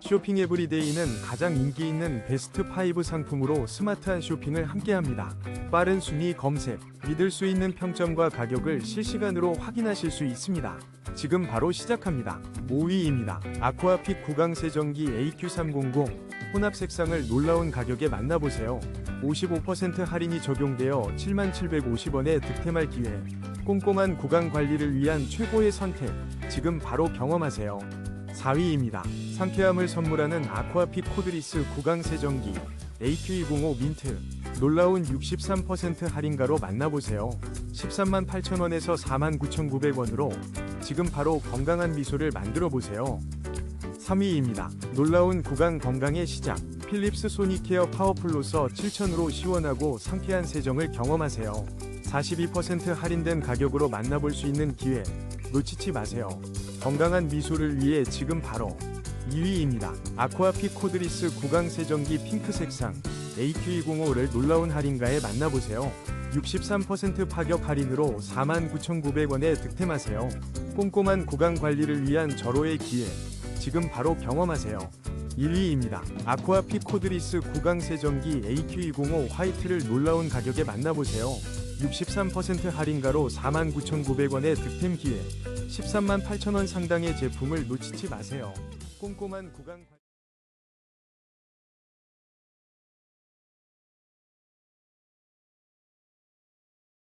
쇼핑 에브리데이는 가장 인기 있는 베스트 5 상품으로 스마트한 쇼핑을 함께합니다. 빠른 순위 검색, 믿을 수 있는 평점과 가격을 실시간으로 확인하실 수 있습니다. 지금 바로 시작합니다. 5위입니다. 아쿠아픽 구강 세정기 AQ300 혼합 색상을 놀라운 가격에 만나보세요. 55% 할인이 적용되어 7750원에 득템할 기회. 꼼꼼한 구강 관리를 위한 최고의 선택. 지금 바로 경험하세요. 4위입니다. 상쾌함을 선물하는 아쿠아픽 코드리스 구강 세정기 AQ205 민트. 놀라운 63% 할인가로 만나보세요. 13만 8천원에서 4만 9,900원으로 지금 바로 건강한 미소를 만들어 보세요. 3위입니다. 놀라운 구강 건강의 시작. 필립스 소니케어 파워풀로서 7,000으로 시원하고 상쾌한 세정을 경험하세요. 42% 할인된 가격으로 만나볼 수 있는 기회. 놓치지 마세요. 건강한 미소를 위해 지금 바로 2위입니다. 아쿠아픽 코드리스 구강 세정기 핑크 색상 AQ205를 놀라운 할인가에 만나보세요. 63% 파격 할인으로 49,900원에 득템하세요. 꼼꼼한 구강 관리를 위한 절호의 기회. 지금 바로 경험하세요. 1위입니다. 아쿠아픽 코드리스 구강 세정기 AQ205 화이트를 놀라운 가격에 만나보세요. 63% 할인가로 49,900원의 득템 기회. 13만 8천원 상당의 제품을 놓치지 마세요. 꼼꼼한 구강